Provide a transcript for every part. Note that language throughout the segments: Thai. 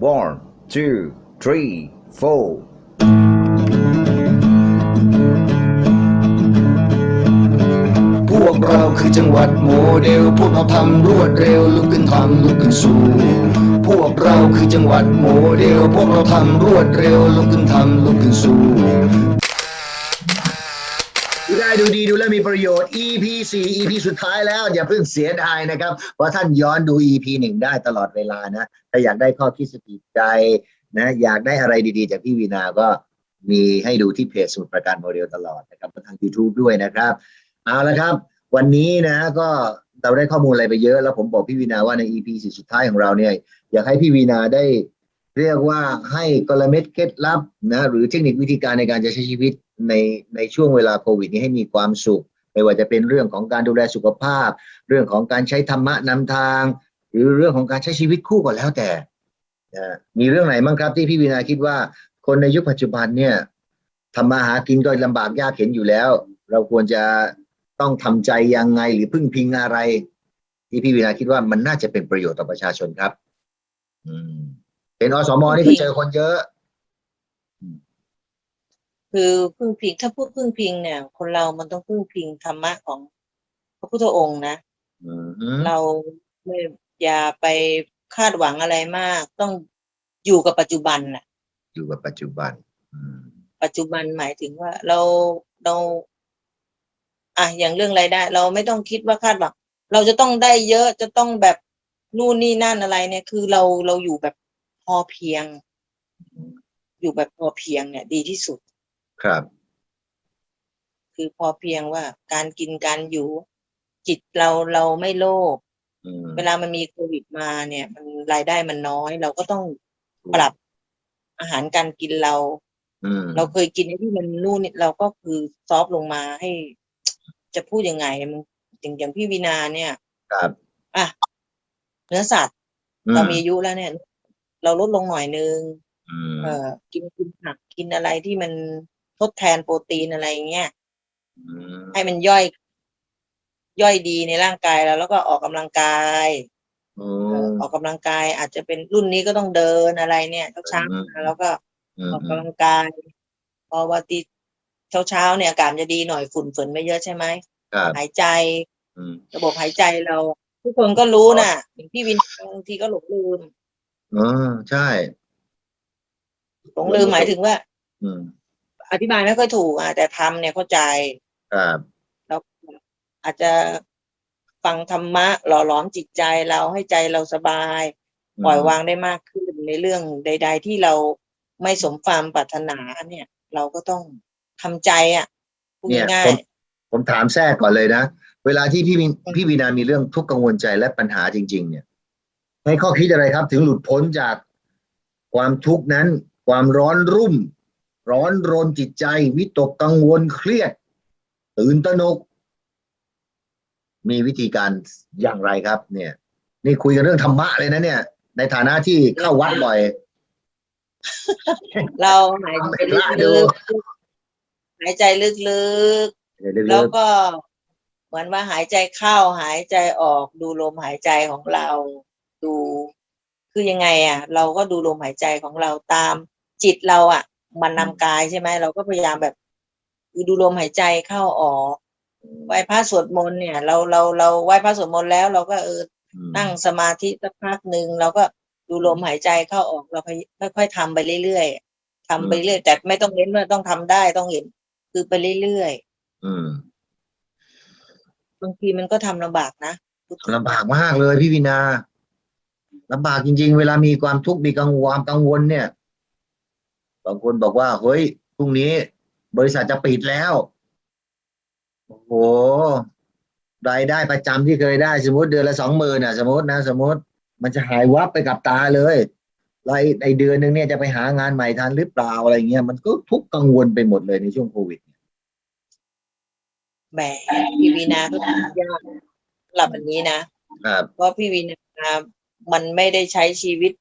one two three four พวกเราคือจังหวัดโมเดล พวกเราทำรวดเร็ว ลุกขึ้นทำลุกขึ้นสู้ พวกเราคือจังหวัดโมเดล พวกเราทำรวดเร็ว ลุกขึ้นทำลุกขึ้นสู้ ดีดูแลมีประโยชน์ EP 4 EP สุดท้ายแล้วอย่าเพิ่งเสียดายนะครับ เพราะท่านย้อนดู EP 1 ได้ตลอดเวลานะ ถ้าอยากได้ข้อคิดสติใจนะ อยากได้อะไรดีๆ จากพี่วีนาก็มีให้ดูที่เพจสมุดประการโมเดลตลอดนะครับทาง YouTube ด้วยนะครับ เอาละครับ วันนี้นะก็เราได้ข้อมูลอะไรไปเยอะ แล้วผมบอกพี่วีนาว่าใน EP 4สุดท้ายของเราเนี่ยอยากให้พี่วีนาได้ เรียกว่าให้กลเม็ดเคล็ดลับนะหรือเทคนิควิธีการในการจะใช้ชีวิตในในช่วงเวลาโควิดนี้ให้มีความสุข ไม่ว่าจะเป็นเรื่องของการดูแลสุขภาพ เรื่องของการใช้ธรรมะนำทาง หรือเรื่องของการใช้ชีวิตคู่ก็แล้วแต่นะมีเรื่องไหนบ้างครับที่พี่วีนาคิดว่า คนในยุคปัจจุบันเนี่ยทำมาหากินก็ลำบากยากเข็นอยู่แล้ว เราควรจะต้องทำใจยังไงหรือพึ่งพิงอะไร ที่พี่วีนาคิดว่ามันน่าจะเป็นประโยชน์ต่อประชาชนครับ อืม เป็นอสมนี่ก็เจอคนเยอะ คือพึ่งพิงถ้าพูดพึ่งพิงเนี่ย คนเรามันต้องพึ่งพิงธรรมะของพระพุทธองค์นะอืมเราไม่อย่าไปคาดหวังอะไรมาก ต้องอยู่กับปัจจุบันน่ะ อยู่กับปัจจุบัน อืม ปัจจุบันหมายถึงว่าเราเราอะอย่างเรื่องรายได้ เราไม่ต้องคิดว่าคาดหวังเราจะต้องได้เยอะจะต้องแบบนู่นนี่นั่นอะไรเนี่ย คือเราเราอยู่แบบพ อเพียง อยู่แบบพอเพียงเนี่ย ดีที่สุด ครับ คือพอเพียงว่าการกินการอยู่ จิตเราเราไม่โลภอืม เวลามันมีโควิดมาเนี่ย มันรายได้มันน้อย เราก็ต้องปรับอาหารการกินเรา อืมเราเคยกินไอ้ที่มันนู่นนี่เราก็คือซอฟต์ลงมาให้ จะพูดยังไงมันอย่างอย่างพี่วินาเนี่ย ครับอะเนื้อสัตว์ อืมเรามีอายุแล้วเนี่ยเราลดลงหน่อยนึงอืมเออกินกินผักกินอะไรที่มันทดแทนโปรตีนอะไรเงี้ยอืมให้มันย่อย ย่อยดีในร่างกายเราแล้วก็ออกกำลังกายอืเอ่อมออกกำลังกายอาจจะเป็นรุ่นนี้ก็ต้องเดินอะไรเนี่ยเช้าอืมๆมาแล้วก็อือมอกกำลังกายพอวันตีเช้าเช้าๆเนี่ยอากาศจะดีหน่อยฝุ่นฝนไม่เยอะใช่ไหมครับหายใจอืมระบบหายใจเรา ทุกคนก็รู้น่ะอย่างพี่วินบางทีก็หลงลืม อ๋อใช่ หลงลืมหมายถึงว่า อืมอธิบายไม่ค่อยถูกอะแต่ทำเนี่ยเข้าใจ ครับแล้วอาจจะฟังธรรมะ หล่อหลอมจิตใจเราให้ใจเราสบาย ปล่อยวางได้มากขึ้นในเรื่องใด ๆ ที่เราไม่สมความปรารถนาเนี่ย เราก็ต้องทำใจอะพูดเนี่ยง่าผยมผมถามแทรกก่อนเลยนะ เวลาที่พี่วินพี่วีนามีเรื่องทุกข์กังวลใจและปัญหาจริง ๆ เนี่ย ให้ข้อคิดอะไรครับ ถึงหลุดพ้นจากความทุกข์นั้น ความร้อนรุ่ม ร้อนรนจิตใจ วิตกกังวลเครียด ตื่นตระหนก มีวิธีการอย่างไรครับ เนี่ย นี่คุยกันเรื่องธรรมะเลยนะเนี่ย ในฐานะที่เข้าวัดบ่อยๆเราหายใจลองไปดูลึกๆหายใจลึกเดี๋ยวๆๆแล้วก็เหมือนว่าหายใจเข้าหายใจออกดูลมหายใจของเรา ดู คือยังไงอะ เราก็ดูลมหายใจของเราตามจิตเราอะ มันนำกายใช่ไหมเราก็พยายามแบบคือดูลมหายใจเข้าออกไหว้พระสวดมนต์เนี่ย เราเราเราไหว้พระสวดมนต์แล้ว เราก็เอออืมนั่งสมาธิสักพักหนึ่งเราก็ดูลมหายใจเข้าออกเราค่อยๆทำไปเรื่อยๆทำไปเรื่อยแต่ไม่ต้องเน้นว่าต้องทำได้ต้องเห็น คือไปเรื่อยอืมๆบางทีมันก็ทำลำบากนะลำบากมากเลยพี่วินา ลำบากจริง ๆ เวลามีความทุกข์มีกังวลกังวลเนี่ยบางคนบอกว่าเฮ้ยพรุ่งนี้ บริษัทจะปิดแล้วโอ้โหรายได้ประจำที่เคยได้ สมมติเดือนละสองหมื่นอะ สมมตินะ สมมติ มันจะหายวับไปกับตาเลยแล้วไอ้ไอเดือนหนึ่งเนี่ยจะไปหางานใหม่ทันหรือเปล่าอะไรเงี้ยมันก็ทุกข์กังวลไปหมดเลยในช่วงโควิดแหมพี่วีนาก็ทำยากสำหรับอันนี้นะครับเพราะพี่วีนา มันไม่ได้ใช้ชีวิต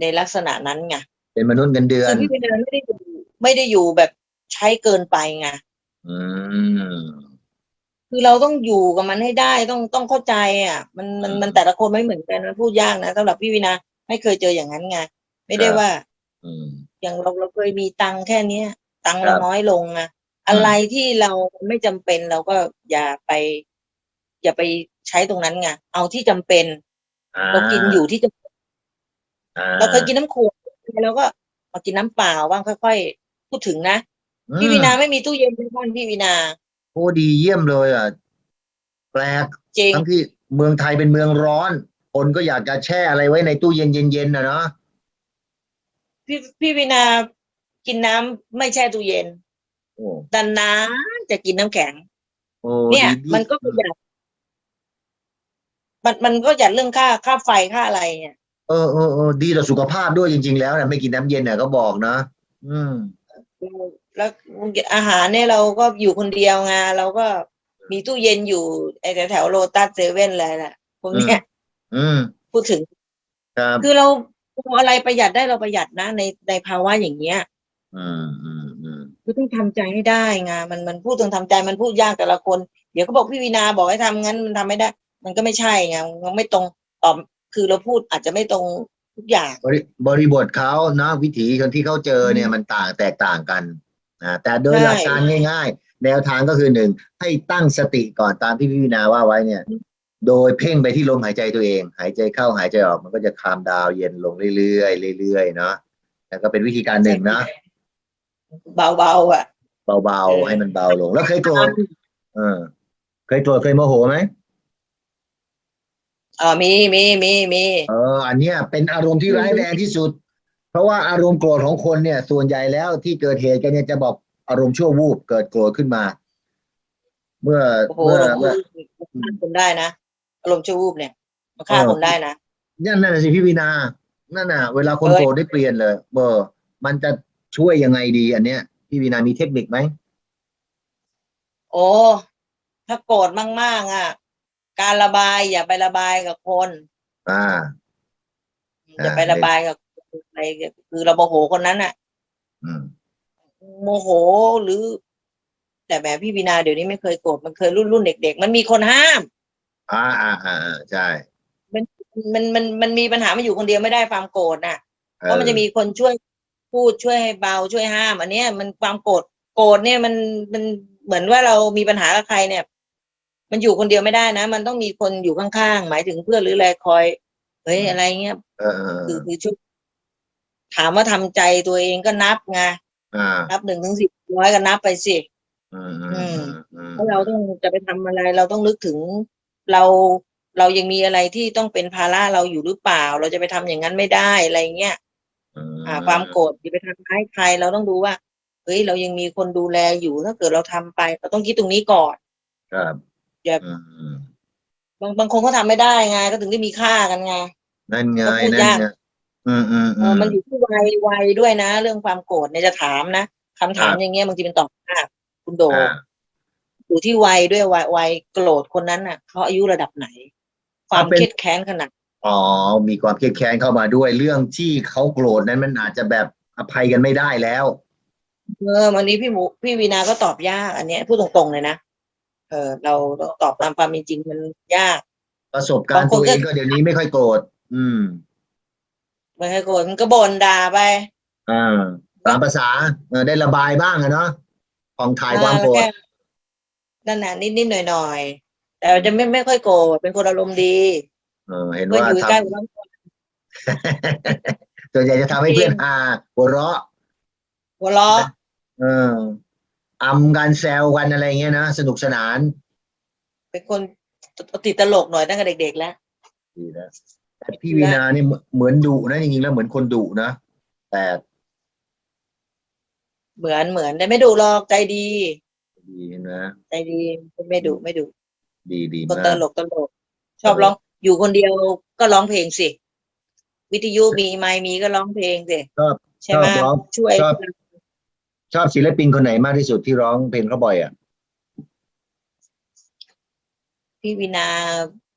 ในลักษณะนั้นไงเป็นมนุษย์เงินเดือคืนอพี่วีนาไม่ได้อยู่ไม่ได้อยู่แบบใช้เกินไปไงอืม คือเราต้องอยู่กับมันให้ได้ต้องต้องเข้าใจอะ มันมันมันแต่ละคนไม่เหมือนกันมันพูดยากนะสำหรับพี่วินาไม่เคยเจออย่างนั้นไงไม่ได้ครับ ว่า อืม อย่างเราเราเคยมีตังค์แค่เนี้ย ตังค์ครัเราบน้อยลงอะอะไรที่เราไม่จำเป็นเราก็อย่าไป อย่าไปใช้ตรงนั้นไงเอาที่จำเป็นอ่า เรากินอยู่ที่จำเป็นอ่เราเคยกินน้ำขวดแล้วก็มากินน้ำเปล่าบ้างค่อยๆพูดถึงนะพี่วินาไม่มีตู้เย็นในบ้านพี่วินาโอ้ดีเยี่ยมเลยอะแปลกจริงทั้งที่เมืองไทยเป็นเมืองร้อน คนก็อยากจะแช่อะไรไว้ในตู้เย็นเย็นๆนะเนาะพี่พี่วินากินน้ำไม่แช่ตู้เย็นโอ้ดันน้ำจะกินน้ำแข็งโอ้เนี่ยดีดีมันก็ประหยัด มันมันก็ประหยัดเรื่องค่าค่าไฟค่าอะไรเนี่ยเออเออเออดีต่อสุขภาพด้วยจริง ๆ แล้วนะไม่กินน้ำเย็นเนี่ยก็บอกนะ อืม แล้วอาหารเนี่ยเราก็อยู่คนเดียวไงเราก็มีตู้เย็นอยู่ไอ้แถวแถวโลตัสเซเว่นอะไรแหละพวกเนี้ยอืม พูดถึง ครับคือเราเอาอะไรประหยัดได้เราประหยัดนะ ในในภาวะอย่างเงี้ย อืมอืมอืมคือต้องทำใจให้ได้ไงมันมันพูดต้องทำใจมันพูดยากแต่ละคน เดี๋ยวก็บอกพี่วีนาบอกให้ทำงั้นมันทำไม่ได้ มันก็ไม่ใช่ไงมันไม่ตรงตอบคือเราพูดอาจจะไม่ตรงทุกอย่าง บริบริบทเขานะวิถีคนที่เขาเจอเนี่ยอืมมันต่างแตกต่างกันนะแต่โดยใช่หลักการง่าย ๆ แนวทางก็คือหนึ่งให้ตั้งสติก่อนตามที่พี่วินาว่าไว้เนี่ย โดยเพ่งไปที่ลมหายใจตัวเอง หายใจเข้าหายใจออกมันก็จะคลามดาวน์เย็นลงเรื่อยๆเรื่อยๆเนาะแต่ก็เป็นวิธีการหนึ่งนะเบาๆอะ เบาเออๆให้มันเบาลง แล้วเคยโกรธเออ เคยโกรธเคยโมโหไหม เออมีมีมีมีเออ อันเนี้ยเป็นอารมณ์ที่ร้ายแรงที่สุด เพราะว่าอารมณ์โกรธของคนเนี่ย ส่วนใหญ่แล้วที่เกิดเหตุกันเนี่ยจะบอกอารมณ์ชั่ววูบเกิดโกรธขึ้นมา เมื่อโอ้โหเมื่อเราเมื่อฆ่าคนได้นะอารมณ์ชั่ววูบเนี่ยมาฆ่าเออคนได้นะนั่นน่ะสิพี่วีนานั่นน่ะ เวลาคนเอ้ยโกรธได้เปลี่ยนเลยเบอร์มันจะช่วยยังไงดี อันเนี้ย พี่วีนามีเทคนิคไหมโอ้ถ้าโกรธมากๆอะ การระบายอย่าไประบายกับคน อ่า อย่าไประบายกับอะไรคือเราโมโหคนนั้นอะอืม โมโหหรือ แต่แหมพี่วินาเดี๋ยวนี้ไม่เคยโกรธมันเคยรุ่นรุ่นเด็ก ๆ มันมีคนห้าม อ่าอ่าอ่าอ่าใช่มันมันมันมีปัญหามันอยู่คนเดียวไม่ได้ความโกรธน่ะเอเพราะมันจะมีคนช่วยพูดช่วยให้เบาช่วยห้าม อันเนี้ยมันความโกรธโกรธเนี่ยมันมันเหมือนว่าเรามีปัญหากับใครเนี่ย มันอยู่คนเดียวไม่ได้นะ มันต้องมีคนอยู่ข้างๆหมายถึงเพื่อนหรืออะไรคอยเฮ้ยอะไรเงี้ยเออเออเอคืออคือช่วยถามว่าทำใจตัวเองก็นับไงอ่านับหนึ่งถึงสิบร้อยก็นับไปสิอืมอืมอืมอืมเพราะเราต้องจะไปทำอะไร เราต้องนึกถึงเราเรายังมีอะไรที่ต้องเป็นภาระเราอยู่หรือเปล่า เราจะไปทำอย่างนั้นไม่ได้อะไรเงี้ยอ่า ความโกรธอย่าไปทำร้ายใครเราต้องดูว่าเฮ้ยเรายังมีคนดูแลอยู่ถ้าเกิดเราทำไป เราต้องคิดตรงนี้ก่อน ครับ อย่าอืมบางบางคนเขาทำไม่ได้ไงก็ถึงได้มีค่ากันไง นั่นไงก็พูดนั่นยาก ไงอืมอืมเออือม มันอยู่ที่วัยวัยด้วยนะ เรื่องความโกรธเนี่ยจะถามนะคำถามครับ อย่างเงี้ยบางทีมันตอบยากคุณโดอ่า อยู่ที่วัยด้วยวัยวัยโกรธคนนั้นน่ะเขาอายุระดับไหน ความเครียดแค้นขนาด อ๋อ มีความเครียดแค้นเข้ามาด้วยเรื่องที่เขาโกรธนั้นมันอาจจะแบบอภัยกันไม่ได้แล้ว เออวันนี้พี่หมูพี่วีนาก็ตอบยากอันเนี้ยพูดตรงๆเลยนะเออเราเราตอบตามความเป็นจริงมันยาก ประสบการณ์บางคนตัวก็เองก็เดี๋ยวนี้ไม่ค่อยโกรธอืมไม่ให้โกรธมันก็บ่นด่าไปอ่าตามภาษาเออได้ระบายบ้างอะเนาะผ่องถ่ายความโกรธแค่นั่นน่ะนิดๆหน่อยๆแต่จะไม่ไม่ค่อยโกรธเป็นคนอารมณ์ดี เออ เห็นเพื่อนว่าอยู่ทใกล้กันำส่วนใหญ่จะทำให้เพื่อนอาหัวเราะหัวเราะเออ อำกันแซวกันอะไรเงี้ยนะสนุกสนานเป็นคนติดตลกหน่อยตั้งแต่เด็กๆแล้วดีนะแต่พี่วีนาเนี่ยเหมือนดุนะจริงๆแล้วเหมือนคนดุนะแต่เหมือนเหมือนแต่ไม่ดุหรอกใจดี ดีนะใจดีไม่ดุไม่ดุดีดีคนมาตกลกตลก ชอบร้องอยู่คนเดียวก็ร้องเพลงสิ วิทยุมีไมค์มีก็ร้องเพลงสิชอบใช่ไหมชอบร้องช่วยชอบ ชอบศิลปินคนไหนมากที่สุดที่ร้องเพลงเขาบ่อยอะ พี่วินา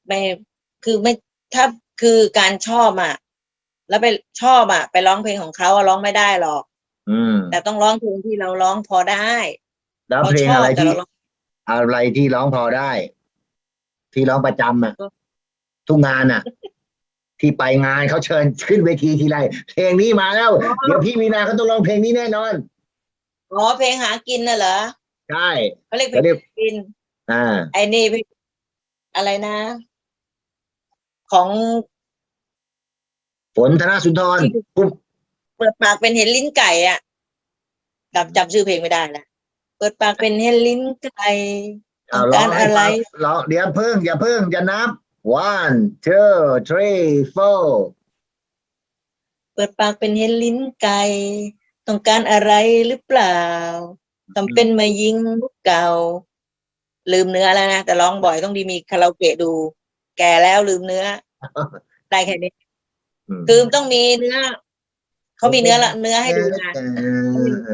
ไม่คือไม่ถ้าคือการชอบอะ แล้วไปชอบอะ ไปร้องเพลงของเขาอะร้องไม่ได้หรอก อืม แต่ต้องร้องเพลงที่เราร้องพอได้แล้วเราเพลงชอบอะไรแต่ที่เราร้องอะไรที่ร้องพอได้ ที่ร้องประจำอะก็ทุกงานอะ ที่ไปงานเขาเชิญขึ้นเวทีทีไรเพลงนี้มาแล้ว เดี๋ยวพี่วีนาเขาต้องร้องเพลงนี้แน่นอน อ๋อเพลงหากินน่ะเหรอใช่เขาเรียกเพลเขางเรียกหากิน อ่า ไอ้นี่เพลงอะไรนะ ของฝนธนสุนทรที่เปิดปากเป็นเห็นลิ้นไก่อะจำจำชื่อเพลงไม่ได้ละเปิดปากเป็นเห็นลิ้นไก่เอาต้องร้กาองรให้อะไรฟังร้องเดี๋ยวเพิ่งอย่าเพิ่งอย่านับ one two three four เปิดปากเป็นเห็นลิ้นไก่ ต้องการอะไรหรือเปล่าทำเป็นมายิงลูกเก่า ลืมเนื้อแล้วนะ แต่ร้องบ่อยต้องดีมีคาราโอเกะดู แก่แล้วลืมเนื้อ ได้แค่นี้คือต้องมีเนื้อ เขามีเนื้อละเนื้อให้ดูนะเอ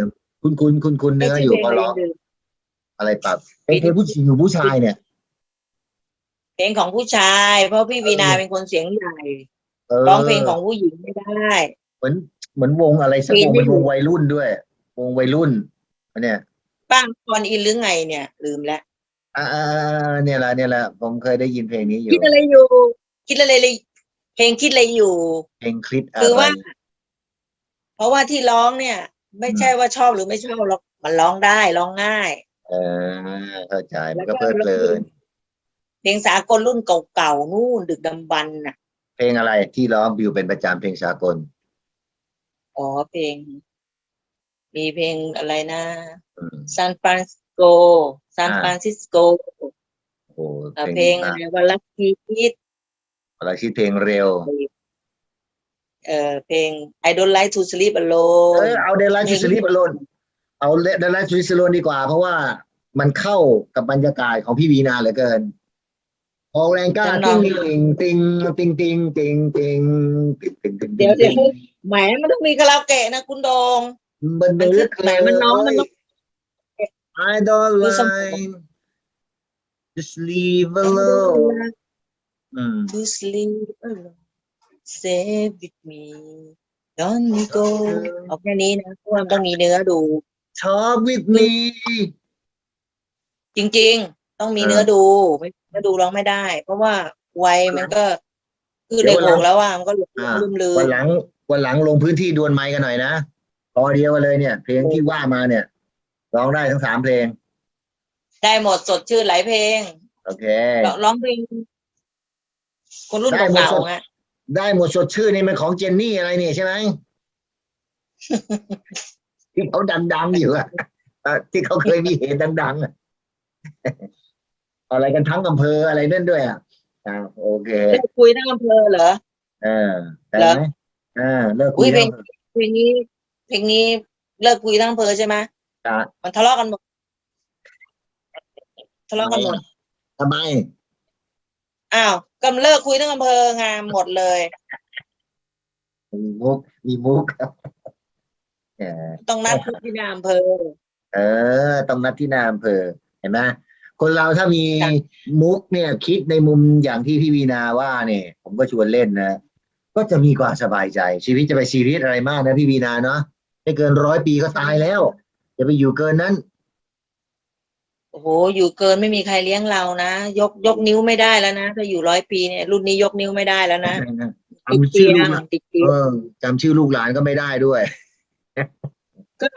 อคุณคุณคุณคุณเนื้ออยู่พอร้องอะไรปรับเป็นเพลงผู้หญิงหรือผู้ชายเนี่ย เพลงของผู้ชาย เพราะพี่วีนาเป็นคนเสียงใหญ่เออร้องเพลงของผู้หญิงไม่ได้ เหมือน เหมือนวงอะไรสักเพลวงงไม่เป็นอยู่วงวัยรุ่นด้วย วงวัยรุ่นอันเนี่ยป้างคอนอินหรือไงเนี่ย ลืมแล้วอ่าอ่าอ่าเนี่ยแหละเนี่ยแหละผมเคยได้ยินเพลงนี้อยู่คิดอะไรอยู่ คิดอะไรเลยเพลงคิดอะไรอยู่ เพลงคลิปอะคือไรว่า เพราะว่าที่ร้องเนี่ย ไม่ใช่ว่าชอบหรือไม่ชอบหรอกมันร้องได้ร้องง่าย เออเข้าใจมันก็แล้วก็เพลิดเพลินเพลงสากลรุ่นเก่าๆนู่นดึกดำบรรพ์น่ะ เพลงอะไรที่ร้องบิวเป็นประจำเพลงสากล อ๋อเพลง มีเพลงอะไรนะอืมซานฟรานซิสโกซานอ่าฟรานซิสโกโอ้โหเอ่อเพเพลลงงมาอะกไรวันลักกี้คิดอะไรชื่อเพลงเร็ว เอ่อเพลง I don't like to sleep เอ alone อเอาเดลไลท์ทูสลีปอโลนเอาเดลไลท์ทูสลีปดีกว่า เพราะว่ามันเข้ากับบรรยากาศของพี่วีนาเหลือเกินออกแรงกล้าจำลติ้องงติงติงติงติงติงติงติงติงติงเดี๋ยวเดี๋ยว แหมมันต้องมีคาราโอเกะนะคุณโดง มันมันคือลึกแหมมันน้องมันต้อง I don't ดูสมอง like just leave alone อืม to sleep alone stay with me don't you go เอาแค่นี้นะเพราะว่ามันต้องมีเนื้อดู talk with me จริง ๆ ต้องมีเออเนื้อดูไม่เนื้อดูร้องไม่ได้ เพราะว่าวัยมันก็ คือเดี๋ในยววันหลัวงงแล้วอะมันก็หลงอ่าลืมลืวันมหลัง วันหลังลงพื้นที่ดวลไม้กันหน่อยนะพอเดียวกันเลยเนี่ย เพลงที่ว่ามาเนี่ยร้องได้ทั้งสามเพลง ได้หมดสดชื่นหลายเพลงโอเค ร้องร้องเพลงคนรุ่นได้หมดเก่าสดๆอะได้หมดสดชื่อนี่มันของเจนนี่อะไรเนี่ยใช่ไหม ที่เขาดังๆอยู่อะเอ่อที่เขาเคยมีเหตุดังๆอะอะไรกันทั้งอำเภออะไรนั่นด้วยอะอ่าโอเคเลิกคุยทั้งอำเภอเหรอ เออแต่เหรอไหม อ่าเลิกอุ้คุยยเพลแล้งวเพลงนี้ เพลงนี้เลิกคุยทั้งอำเภอใช่ไหมอะมันทะเลาะกันหมดทะเลาะกันหมดทำไมอ้าวกำเลิกคุยทั้งอำเภองานหมดเลย มีมุกมีมุกเออต้องนัดคุยที่หน้าอำเภอเออต้องนัดที่หน้าอำเภอเห็นไหมคนเราถ้ามีจ้ะ มุกเนี่ย คิดในมุมอย่างที่พี่วีนาว่าเนี่ย ผมก็ชวนเล่นนะ ก็จะมีความสบายใจ ชีวิตจะไปซีเรียสอะไรมากนะพี่วีนาเนาะไม่เกินร้อยปีก็ตายแล้วอย่าไปอยู่เกินนั้นโอ้โหอยู่เกินไม่มีใครเลี้ยงเรานะยกยกนิ้วไม่ได้แล้วนะถ้าอยู่ร้อยปีเนี่ยรุ่นนี้ยกนิ้วไม่ได้แล้วนะติดจำชื่เตีอยลูกงหลานติดเตียเองอจำชื่อลูกหลานก็ไม่ได้ด้วย ก็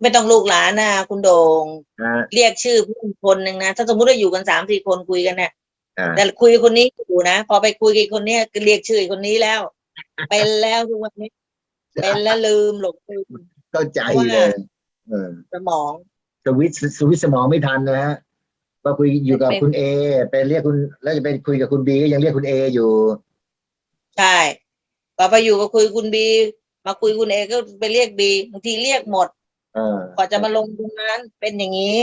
ไม่ต้องลูกหลานนะคุณโดงนะเรียกชื่อเพื่อนคนหนึ่งนะถ้าสมมติว่าอยู่กันสามสี่คนคุยกันเนี่ยอ่าแต่คุยคนนี้อยู่นะพอไปคุยกับคนเนี้ยก็เรียกชื่อคนนี้แล้ว เป็นแล้วทุกวันนี้ เป็นแล้วลืมหลงลืมเข้าใจเพราะว่าเลยเออสมอง สวิตช์สวิตช์สมองไม่ทันนะฮะมาคุยอยู่กับเป็นคุณเอไปเรียกคุณ แล้วจะไปคุยกับคุณบีก็ยังเรียกคุณเออยู่ ใช่พอไปอยู่ก็คุยคุณบี มาคุยคุณเอก็ไปเรียกบีบางทีเรียกหมดเออกว่าจะมาลงตรงนั้นเป็นอย่างนี้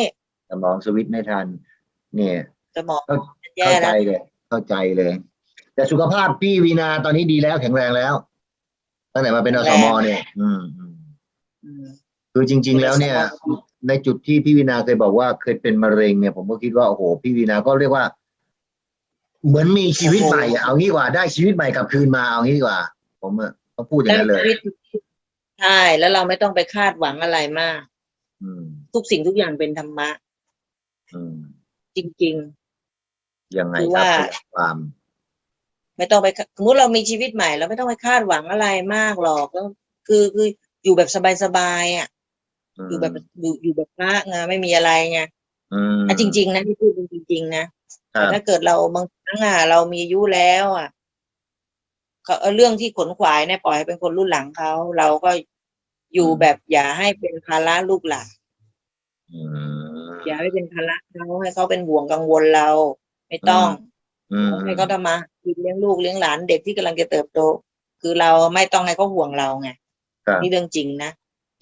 สมองสวิตช์ไม่ทัน เนี่ย สมองเข้าแย่เข้าใจแล้วเลย เข้าใจเลย แต่สุขภาพพี่วีนาตอนนี้ดีแล้วแข็งแรงแล้ว ตั้งแต่มาเป็นอสมเนี่ยอืมอืมอืมคือจริง ๆ แล้วเนี่ย ในจุดที่พี่วีนาเคยบอกว่าเคยเป็นมะเร็งเนี่ยผมก็คิดว่าโอ้โหพี่วีนาก็เรียกว่า เหมือนมีชีวิตใหม่อะเอางี้ดีกว่าได้ชีวิตใหม่กลับคืนมาเอางี้ดีกว่า ผมอะต้องพูดอย่างนั้นเลยชีวิตใช่แล้วเราไม่ต้องไปคาดหวังอะไรมากอืมทุกสิ่งทุกอย่างเป็นธรรมะอืมจริงยังไงคือครับว่าขยายความ ไม่ต้องไปสมมติเรามีชีวิตใหม่เราไม่ต้องไปคาดหวังอะไรมากหรอกก็คือคืออยู่แบบสบายๆอะอยู่แบบอยู่อยู่แบบพระไงไม่มีอะไรไงอืมอะจริง ๆ นะที่พูดจริงๆนะครับแต่ถ้าเกิดเราบางครั้งอะเรามีอายุแล้ว อะเขาเอาเรื่องที่ขนขวายเนี่ยปล่อยให้เป็นคนรุ่นหลังเขาเราก็อยู่แบบอย่าให้เป็นภาระลูกหลานอืมอย่าให้เป็นภาระเขาให้เขาเป็นห่วงกังวลเรา ไม่ต้อง อืมให้เขาทำมากินเลี้ยงลูกเลี้ยงหลานเด็กที่กำลังจะเติบโต คือเราไม่ต้องให้เขาห่วงเราไงครับนี่เรื่องจริงนะ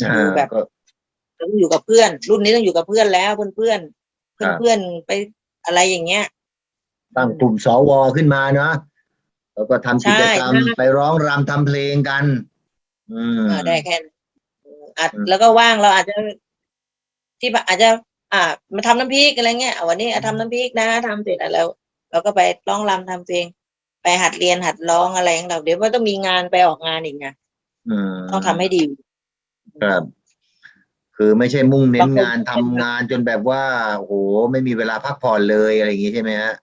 อ่าอยู่แบบก็เราต้องอยู่กับเพื่อน รุ่นนี้ต้องอยู่กับเพื่อนแล้วเพื่อนเพื่อนครัเพื่อนบเพื่อนๆไปอะไรอย่างเงี้ยตั้งกลุ่มสวขึ้นมาเนาะแล้วก็ทำกิจกรรมใช่ไปร้องรำทำเพลงกัน อืมเออได้แค่นั้นเอออาจอืมแล้วก็ว่างเราอาจจะ ที่แบบอาจจะ อ่า มาทำน้ำพริกอะไรเงี้ยอะวันนี้อะทำน้ำพริกนะทำเสร็จอะแล้ว เราก็ไปร้องรำทำเพลง ไปหัดเรียนหัดร้องอะไรของเราเดี๋ยวมันต้องมีงานไปออกงานอีกไงอืมต้องทำให้ดีครับ คือไม่ใช่มุ่งเน้นบางคนงานทำงานจนแบบว่าโอ้โหไม่มีเวลาพักผ่อนเลยอะไรอย่างงี้ใช่ไหมฮะ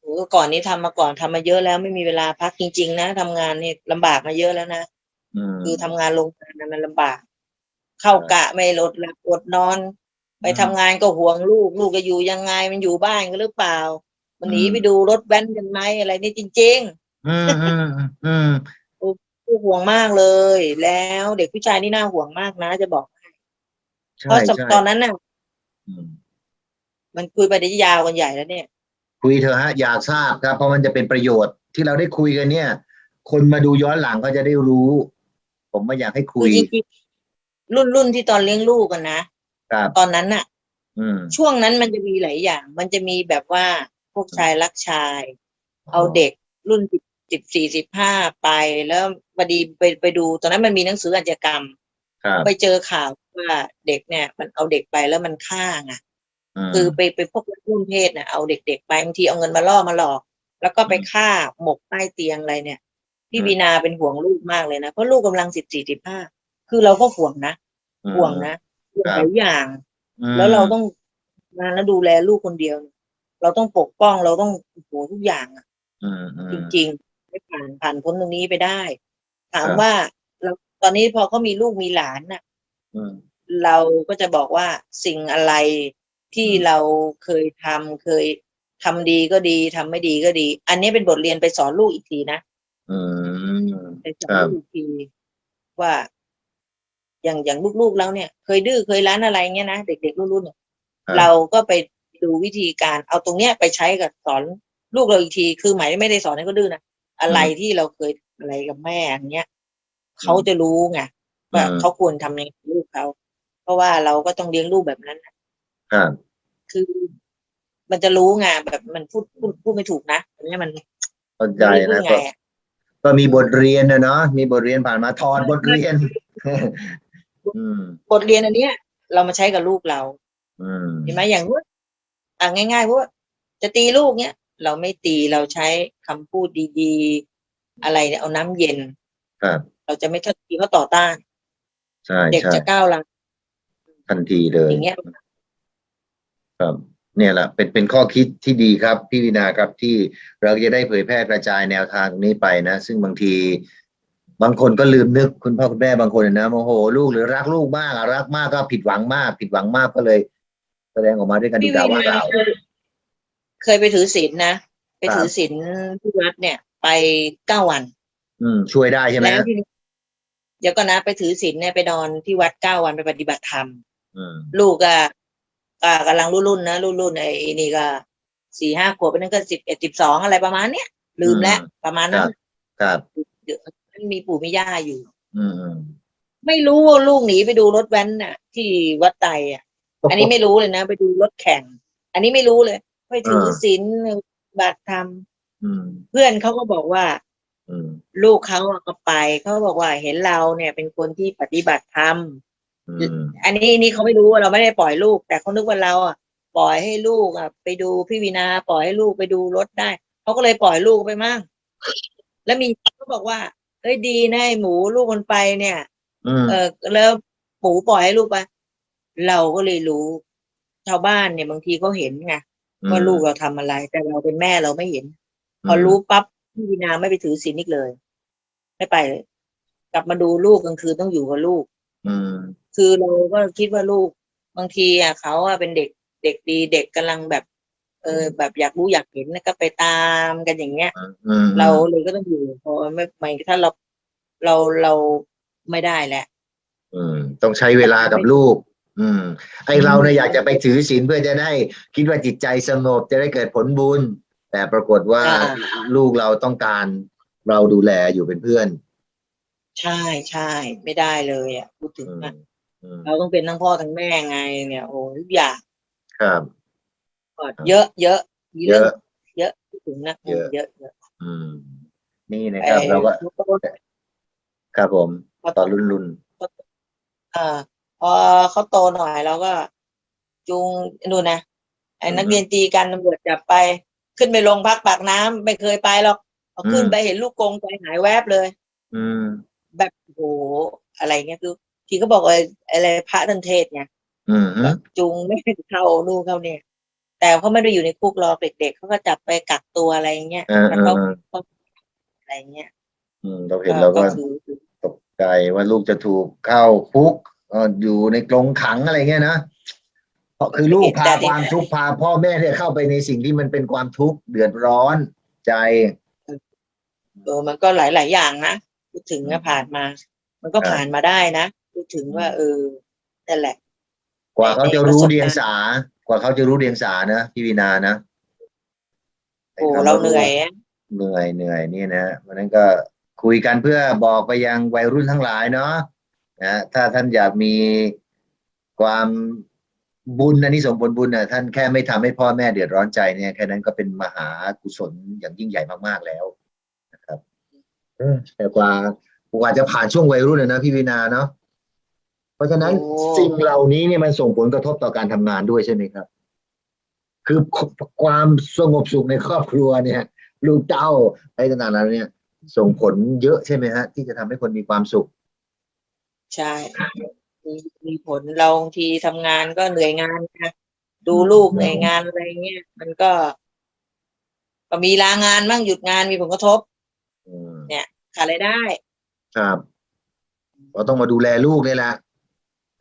โอ้ก่อนนี้ทำมาก่อนทำมาเยอะแล้วไม่มีเวลาพักจริง ๆ นะทำงานนี่ลำบากมาเยอะแล้วนะอืมคือทำงานโรงงานน่ะมันลำบาก เข้ากะไม่ลดหลับอดนอน ไปอืมทำงานก็ห่วงลูก ลูกจะอยู่ยังไงมันอยู่บ้านกันหรือเปล่า มันหนีอืมไปดูรถแว้นกันไหมอะไรนี่จริงอืมอืมอืมๆลูกห่วงมากเลย แล้วเด็กผู้ชายนี่น่าห่วงมากนะ จะบอกใช่เพราะใช่ตอนนั้นน่ะอืมมันคุยไปได้ยาวกันใหญ่แล้วเนี่ย คุยเถอะฮะอยากทราบครับ เพราะมันจะเป็นประโยชน์ที่เราได้คุยกันเนี่ย คนมาดูย้อนหลังก็จะได้รู้ ผมไม่อยากให้คุคืยอจริงๆรุ่นรุ่นที่ตอนเลี้ยงลูกกันนะครับตอนนั้นน่ะอืมช่วงนั้นมันจะมีหลายอย่าง มันจะมีแบบว่า พวกชายรักชาย เอาเด็กรุ่นสิบสี่สิบห้าไปแล้วพอดีไปไปดู ตอนนั้นมันมีหนังสืออาชญากรรม ครับไปเจอข่าวว่าเด็กเนี่ย มันเอาเด็กไปแล้วมันฆ่าไงมคือไปไปพวกร่วมเพศน่ะเอาเด็กๆไปบางทีเอาเงินมาล่อมาหลอก แล้วก็ไปฆ่าหมกใต้เตียงอะไรเนี่ย พี่อืมวีนาเป็นห่วงลูกมากเลยนะเพราะลูกกำลังสิบสี่สิบห้าคือเราก็ห่วงนะอืมห่วงนะห่วงครับหลายอย่างอืมแล้วเราต้องงานแล้วดูแลลูกคนเดียว เราต้องปกป้องเราต้องโอ้โหทุกอย่างอะอืมอืม จริงๆไม่ผ่านผ่านพ้นตรงนี้ไปได้ ถามครับ ว่าเราตอนนี้พอเขามีลูกมีหลานน่ะ อืม เราก็จะบอกว่าสิ่งอะไรที่อืม เราเคยทำเคยทำดีก็ดีทำไม่ดีก็ดี อันนี้เป็นบทเรียนไปสอนลูกอีกทีนะอืม ไปสอนลูกอีกทีว่าอย่างอย่างลูกๆแล้วเนี่ย เคยดื้อเคยร้านอะไรเงี้ยนะเด็กๆรุ่นๆเนี่ยครับ เราก็ไป ดูวิธีการเอาตรงเนี้ยไปใช้กับสอนลูกเราอีกที คือหมายไม่ได้สอนให้เขาดื้อนะอะไรที่เราเคยอะไรกับแม่อย่างเงี้ยเขาจะรู้ไงว่าอืมเขาควรทำยังไงกับลูกเขาเพราะว่าเราก็ต้องเลี้ยงลูกแบบนั้นน่ะครับคือ มันจะรู้ไงแบบมันพูดพูดพูดไม่ถูกนะอันนี้มันเข้าใจไม่รู้นะไงก็อะก็มีบทเรียนนะเนาะมีบทเรียนผ่านมาถอดบทเรียนอืมบทเรียนอันเนี้ย เรามาใช้กับลูกเราอืมเห็นไหมอย่างว่าอ่ะง่ายๆเพราะว่าจะตีลูกเนี้ยเราไม่ตีเราใช้คำพูดดีๆ อะไรเนี่ยเอาน้ำเย็นครับ เราจะไม่ทัตีเขาต่อต้านใช่เด็กใช่จะก้าวหลังทันทีเลยอย่างเงี้ยครับเนี่ยแหละเป็นเป็นข้อคิดที่ดีครับ พี่วินาครับที่เราจะได้เผยแพร่กระจายแนวทางนี้ไปนะ ซึ่งบางที บางคนก็ลืมนึกคุณพ่อคุณแม่บางคนนะโมโห ลูกหรือรักลูกมากอะรักมากก็ผิดหวังมาก ผิดหวังมากก็เลย แสดงออกมาด้วยกันดีพี่กว่าวิว่านาเราเคยเคยไปถือศีลนะ ไปครับถือศีลที่วัดเนี่ย ไปเก้าวัน อืม ช่วยได้ใช่ไหมแล้วที่เดี๋ยวก็นะไปถือศีลเนี่ยไปนอนที่วัดเก้าวันไปปฏิบัติธรรมอืมลูกก็ก็กำลังรุ่นรุ่นๆนะรุ่นรุ่นๆไอ้นี่ก็สี่ห้าขวบไปนั่นก็สิบเอ็ดสิบสองอะไรประมาณเนี้ยลืมแล้วประมาณคนั้รันบครับเดี๋ยวมันมีปู่มีย่าอยู่อืมอืมไม่รู้ว่าลูกหนีไปดูรถแว้นน่ะ ที่วัดไตอะ อันนี้ไม่รู้เลยนะ ไปดูรถแข่ง อันนี้ไม่รู้เลย ไปถือศีลบัตรธรรมอืมเพื่อนเขาก็บอกว่าอืมลูกเขาอะก็ไปเขาบอกว่าเห็นเราเนี่ยเป็นคนที่ปฏิบัติธรรมอืมอันนี้นี่เขาไม่รู้ว่าเราไม่ได้ปล่อยลูก แต่เขานึกว่าเราอะปล่อยให้ลูกอะ ไปดูพี่วีนาปล่อยให้ลูกไปดูรถได้เขาก็เลยปล่อยลูกไปมั่งแล้วมีเขาบอกว่าเอ้ยดีนะไอ้หมูลูกมันไปเนี่ยอืมเออแล้วหมูปล่อยให้ลูกไป เราก็เลยรู้ ชาวบ้านเนี่ยบางทีเขาเห็นไงว่าลูกเราทำอะไร แต่เราเป็นแม่เราไม่เห็น พอรู้ปั๊บพี่วินาไม่ไปถือศีลอีกเลย ไม่ไปเลยกลับมาดูลูกกลางคืนต้องอยู่กับลูก อืมคือเราก็คิดว่าลูก บางทีอะเขาอะเป็นเด็กเด็กดีเด็กกำลังแบบ เออ แบบอยากรู้อยากเห็นนะก็ไปตามกันอย่างเงี้ยอืมเราเลยก็ต้องอยู่เพราะไม่ไม่ถ้าเราเราเราไม่ได้แหละ อืม ต้องใช้เวลากับลูก อืมไอเราเนี่ยอยากจะไปถือศีลเพื่อจะได้คิดว่าจิตใจสงบจะได้เกิดผลบุญ แต่ปรากฏว่าอ่า ลูกเราต้องการเราดูแลอยู่เป็นเพื่อนใช่ใช่ไม่ได้เลยอะพูดถึงอืมนะอืมเราต้องเป็นทั้งพ่อทั้งแม่ไงเนี่ยโอ้ทุกอย่างครับ ก็เยอะเยอะมีเยเรื่องอะ เยอะพูดถึงนะเยอะ เยอะเยอะอืม นี่นะครับ เราก็ครับผม ตอนรุ่นรุ่น เอ่อ พอเขาโตหน่อยเราก็จูงดูนนะไอ้นักเรียนตีกันตำรวจจับไป ขึ้นไปโรงพักปากน้ำไม่เคยไปหรอกพอขึ้นไปเห็นลูกกงใจหายแวบเลย อืม แบบโหอะไรเงี้ยคือ ที่เขาบอกว่าอะไรพระท่านเทศไงอืมฮึแบบจูงไม่ให้เข้านู่นเข้าเนี่ย แต่เขาไม่ได้อยู่ในคุกหรอกเด็กๆเขาก็จับไปกักตัวอะไรเงี้ยอ่าแล้วอ่าก็อ่าอะไรเงี้ย อืม เราเห็นเราก็คือคือตกใจว่าลูกจะถูกเข้าคุก เอ่ออยู่ในกรงขังอะไรเงี้ยนะเพราะคือลูกพาความทุกข์พาพ่อแม่เนี่ยเข้าไปในสิ่งที่มันเป็นความทุกข์เดือดร้อนใจเออมันก็หลาย ๆ อย่างนะพูดถึงนะผ่านมา มันก็ครับผ่านมาได้นะพูดถึงว่า เออนั่นแหละ กว่าเขาจะรู้ประสบการณ์เดียงสา กว่าเขาจะรู้เดียงสานะพี่วินานะโอ้เราเหนื่อยอะเหนื่อยเหนื่อยนี่นะวันนั้นก็คุยกันเพื่อบอกไปยังวัยรุ่นทั้งหลายเนาะ นะถ้าท่านอยากมีความบุญอันนี้ส่งผลบุญนะท่านแค่ไม่ทำให้พ่อแม่เดือดร้อนใจเนี่ยแค่นั้นก็เป็นมหากุศลอย่างยิ่งใหญ่มากๆแล้วนะครับเออแต่กว่ากว่าจะผ่านช่วงวัยรุ่นนะนะพี่วินาเนาะเพราะฉะนั้นโอ้สิ่งเหล่านี้เนี่ยมันส่งผลกระทบต่อการทำงานด้วยใช่ไหมครับ คือความสงบสุขในครอบครัวเนี่ย ลูกเต้าอะไรต่างๆแล้วเนี่ย ส่งผลเยอะใช่ไหมฮะ ที่จะทำให้คนมีความสุข ใช่มีมีผลเราบางทีทำงานก็เหนื่อยงานนะดูลูกเหนื่อยงานอะไรเงี้ยมันก็ ก็มีลางานบ้างหยุดงานมีผลกระทบอืมขาดรายได้ ครับเราต้องมาดูแลลูกนี่แหละ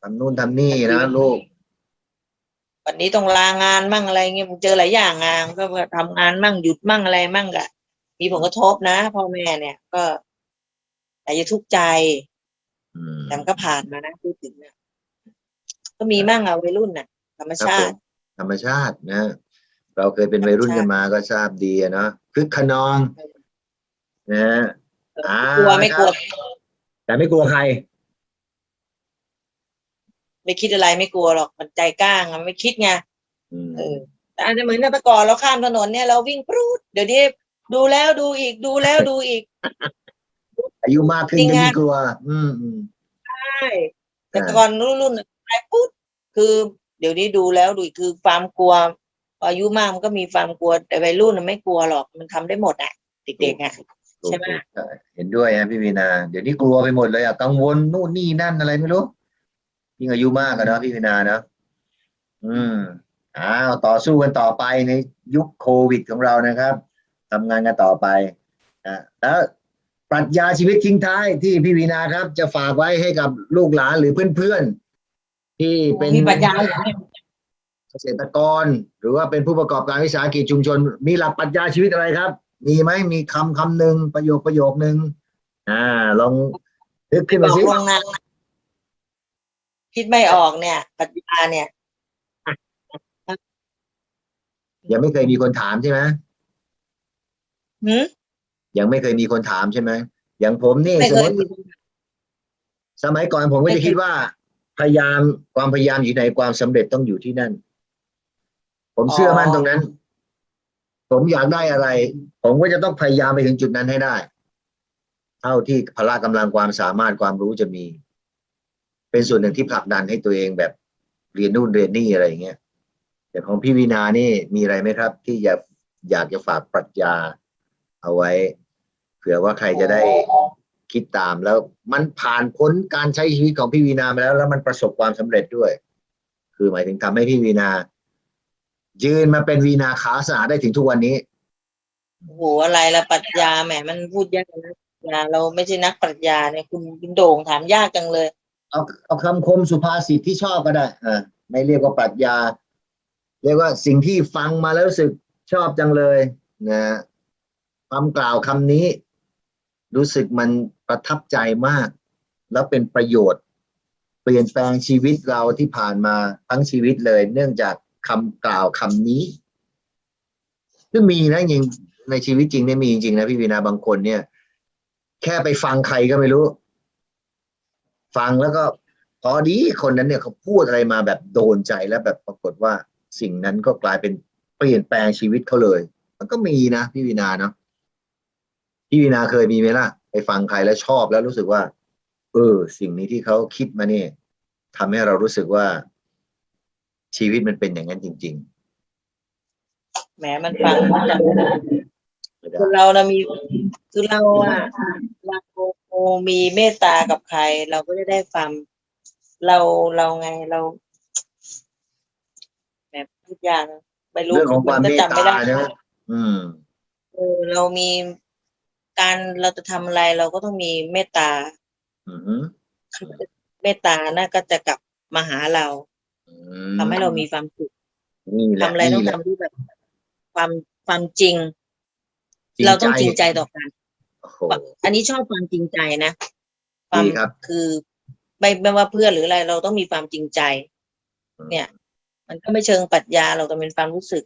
ทำนู่นทำนี่นะลูก วันนี้ต้องลางานมั่งอะไรเงี้ยมันเจอหลายอย่างงานก็ทำงานมั่งหยุดมั่งอะไรมั่งก็มีผลกระทบนะพ่อแม่เนี่ย ก็แต่จะทุกข์ใจอืม แต่มันก็ผ่านมานะพูดถึงนะก็มีมั่งอะวัยรุ่นน่ะ ธรรมครับชาผติมธรรมชาตินะเราเคยเป็นวัยรุ่นกันมาก็ทราบดีอะเนาะคึกขนองนะฮะอ่ากลัวไม่กลัว แต่ไม่กลัวใคร ไม่คิดอะไรไม่กลัวหรอกมันใจกล้าไงไม่คิดไงอืมเออแต่อาจจะเหมือนแต่ก่อนเราข้ามถนนเนี่ยเราวิ่งปรูดเดี๋ยวนี้ดูแล้วดูอีกดูแล้วดูอีก อายุมากขึ้นจริงก็อะไม่กลัว อืมอืม ใช่แต่ก่อนรุ่นรุ่นไปปุ๊บคือเดี๋ยวนี้ดูแล้วดูอีกคือความกลัวพออายุมากมันก็มีความกลัวแต่วัยรุ่นน่ะไม่กลัวหรอกมันทำได้หมดอะเด็กๆอะใช่ไหม ถูกๆเห็นด้วยฮะพี่วีนา เดี๋ยวนี้กลัวไปหมดเลยอะกังวลนู่นนี่นั่นอะไรไม่รู้ยิ่งอายุมากอะเนาะพี่วีนาเนาะอืมอ้าวต่อสู้กันต่อไปในยุคโควิดของเรานะครับทำงานกันต่อไปอะแล้ว ปรัชญาชีวิตทิ้งท้ายที่พี่วีนาครับ จะฝากไว้ให้กับลูกหลานหรือเพื่อนๆที่เป็นมีปัญญาอยู่เนี่ยเกษตรกร หรือว่าเป็นผู้ประกอบการวิสาหกิจชุมชน มีหลักปรัชญาชีวิตอะไรครับ มีไหมมีคำคำหนึ่งประโยคประโยคหนึ่งอ่า ลองนึกขึ้นบมาอกสิลวงหน้าคิดไม่ออกเนี่ยปัญญาเนี่ยยังไม่เคยมีคนถามใช่ไหมหืม ยังไม่เคยมีคนถามใช่ไหมอย่างผมนี่ไม่สเคมมยติมีสมัยก่อนผมก็ไม่จะเคยคิดว่า พยายามความพยายามอยู่ไหนความสำเร็จต้องอยู่ที่นั่น ผมเชื่อมั่นตรงนั้น ผมอยากได้อะไร ผมก็จะต้องพยายามไปถึงจุดนั้นให้ได้ เท่าที่พละกำลังความสามารถความรู้จะมี เป็นส่วนหนึ่งที่ผลักดันให้ตัวเองแบบเรียนนู่นเรียนนี่อะไรอย่างเงี้ยแต่ของพี่วีนานี่มีอะไรไหมครับ ที่อยากอยากจะฝากปรัชญา เอาไว้ เผื่อว่าใครจะได้คิดตามแล้วมันผ่านพ้นการใช้ชีวิตของพี่วีนามาแล้ว แล้วมันประสบความสำเร็จด้วย คือหมายถึงทำให้พี่วีนา ยืนมาเป็นวีนาขาสะอาดได้ถึงทุกวันนี้โอ้โหอะไรละปรัชญาแหมมันพูดยากนะปรัชญาเราไม่ใช่นักปรัชญาเนี่ยคุณคุณโด่งถามยากจังเลย เอาเอาคำคมสุภาษิตที่ชอบก็ได้อ่าไม่เรียกว่าปรัชญา เรียกว่าสิ่งที่ฟังมาแล้วรู้สึกชอบจังเลยนะ คำกล่าวคำนี้ รู้สึกมันประทับใจมาก แล้วเป็นประโยชน์ เปลี่ยนแปลงชีวิตเราที่ผ่านมาทั้งชีวิตเลย เนื่องจากคำกล่าวคำนี้ซึ่งมีนะจริงในชีวิตจริงเนี่ยมีจริงนะพี่วีนาบางคนเนี่ย แค่ไปฟังใครก็ไม่รู้ ฟังแล้วก็พอดีคนนั้นเนี่ยเขาพูดอะไรมาแบบโดนใจแล้วแบบปรากฏว่าสิ่งนั้นก็กลายเป็นเปลี่ยนแปลงชีวิตเขาเลย มันก็มีนะพี่วีนาเนาะ พี่วีนาเคยมีไหมล่ะ ไปฟังใครแล้วชอบแล้วรู้สึกว่า เออ สิ่งนี้ที่เขาคิดมาเนี่ยทำให้เรารู้สึกว่า ชีวิตมันเป็นอย่างนั้นจริง แหมมันฟังจากๆ ไม่ได้คือเรานะมีคือเราอะเรามีเมตตากับใคร เราก็จะได้ความเราเราไงเราแบบพูดยากนะไม่รู้เรื่องของความนเมก็ตจำไม่ตาได้นะอืม เออเรามี การเราจะทำอะไรเราก็ต้องมีเมตตาอือหือเมตตาน่าก็จะกลับมาหาเราอืทำให้เรามีความสุขนี่แหทำละอะไรต้องนี่แหละทำด้วยแบบความความจริง เราต้องจริงใจต่อกันโอ้โหอันนี้ชอบความจริงใจนะความดีครับคือไม่ไม่ว่าเพื่อนหรืออะไร เราต้องมีความจริงใจ เนี่ย มันก็ไม่เชิงปรัชญาเราต้องเป็นความรู้สึก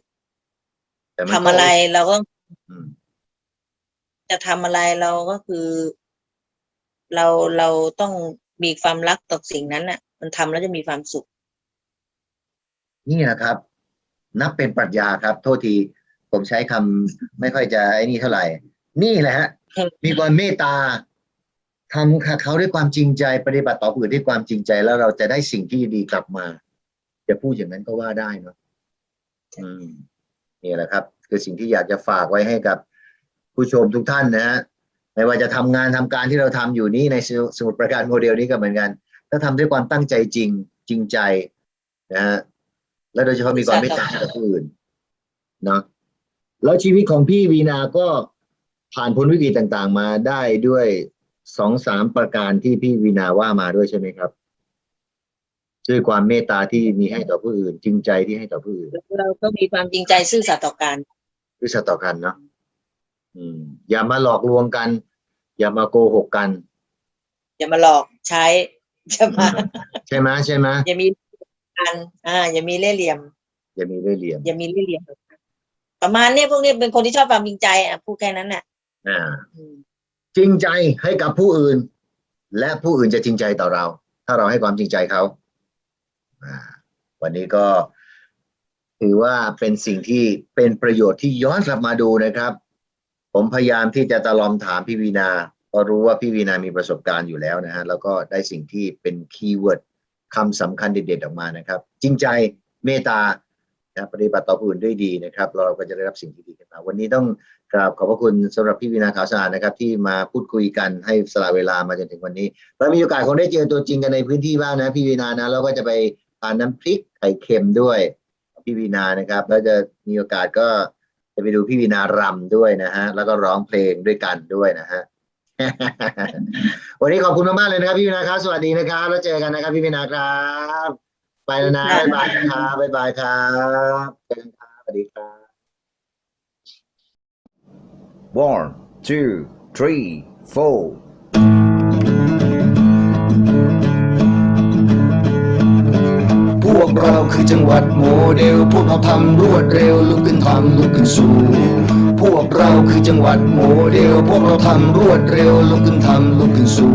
แต่มันทำอะไรเราก็อืม จะทำอะไรเราก็คือ เราเราต้องมีความรักต่อสิ่งนั้นน่ะ มันทำแล้วจะมีความสุข นี่นะครับ นับเป็นปรัชญาครับ โทษที ผมใช้คำไม่ค่อยจะไอ้นี่เท่าไหร่ นี่แหละฮะครับมีความเมตตาทำกับเขาด้วยความจริงใจปฏิบัติต่อผู้อื่นด้วยความจริงใจแล้วเราจะได้สิ่งที่ดีกลับมา จะพูดอย่างนั้นก็ว่าได้เนาะอืมนี่แหละครับ คือสิ่งที่อยากจะฝากไว้ให้กับ ผู้ชมทุกท่านนะฮะไม่ว่าจะทำงานทำการที่เราทำอยู่นี่ในสมุสมุดประการโมเดลนี้ก็เหมือนกัน ถ้าทำด้วยความตั้งใจจริงจริงใจนะฮะและโดยเฉพาะมีความเมตตาต่อผู้อื่นเนาะแล้วชีวิตของพี่วีนาก็ผ่านพ้นวิกฤตต่าง ๆ มาได้ด้วยสองสามประการที่พี่วีนาว่ามาด้วยใช่ไหมครับด้วยความเมตตาที่มีให้ต่อผู้อื่น จริงใจที่ให้ต่อผู้อื่น เราต้องมีความจริงใจซื่อสัตย์ต่อกันรู้สึกต่อกันเนาะ อืมอย่ามาหลอกลวงกัน อย่ามาโกหกกัน อย่ามาหลอกใช้จะมาใช่ไหมใช่ไหมอย่ามีกันอ่า อย่ามีเล่ห์เหลี่ยม อย่ามีเล่ห์เหลี่ยม อย่ามีเล่ห์เหลี่ยมต่อกันประมาณเนี้ยพวกนี้เป็นคนที่ชอบความจริงใจอะพูดแค่นั้นน่ะ อ่าอืมจริงใจให้กับผู้อื่น และผู้อื่นจะจริงใจต่อเรา ถ้าเราให้ความจริงใจเขาอ่า วันนี้ก็ถือว่าเป็นสิ่งที่เป็นประโยชน์ที่ย้อนกลับมาดูนะครับ ผมพยายามที่จะตะลอมถามพี่วีนาเพราะรู้ว่าพี่วีนามีประสบการณ์อยู่แล้วนะฮะแล้วก็ได้สิ่งที่เป็นคีย์เวิร์ดคำสำคัญเด็ดๆออกมานะครับ จริงใจเมตตานะปฏิบัติต่อผู้อื่นด้วยดีนะครับ เราก็จะได้รับสิ่งที่ดีขึ้นมาวันนี้ต้องกราบขอบพระคุณสำหรับพี่วีนาขาวสะอาดนะครับ ที่มาพูดคุยกันให้สละเวลามาจนถึงวันนี้ เรามีโอกาสคงได้เจอตัวจริงกันในพื้นที่บ้างนะพี่วีนานะแล้วก็จะไปทานน้ำพริกไข่เค็มด้วย พี่วีนานะครับแล้วจะมีโอกาสก็ จะไปดูพี่วีนารำด้วยนะฮะ แล้วก็ร้องเพลงด้วยกันด้วยนะฮะ วันนี้ขอบคุณมากๆเลยนะครับพี่วีนาครับ สวัสดีนะครับ แล้วเจอกันนะครับ พี่วีนาครับ ไปแล้วนะบ๊ายบายครับบ๊ายบายครับเจอกันครับสวัสดีครับ One, two, three, four. วกเราคือจังหวัดโมเดลพวกเราทำรวดเร็วลุกขึ้นทำลุกขึ้นสู้พวกเราคือจังหวัดโมเดลพวกเราทำรวดเร็วลุกขึ้นทำลุกขึ้นสู้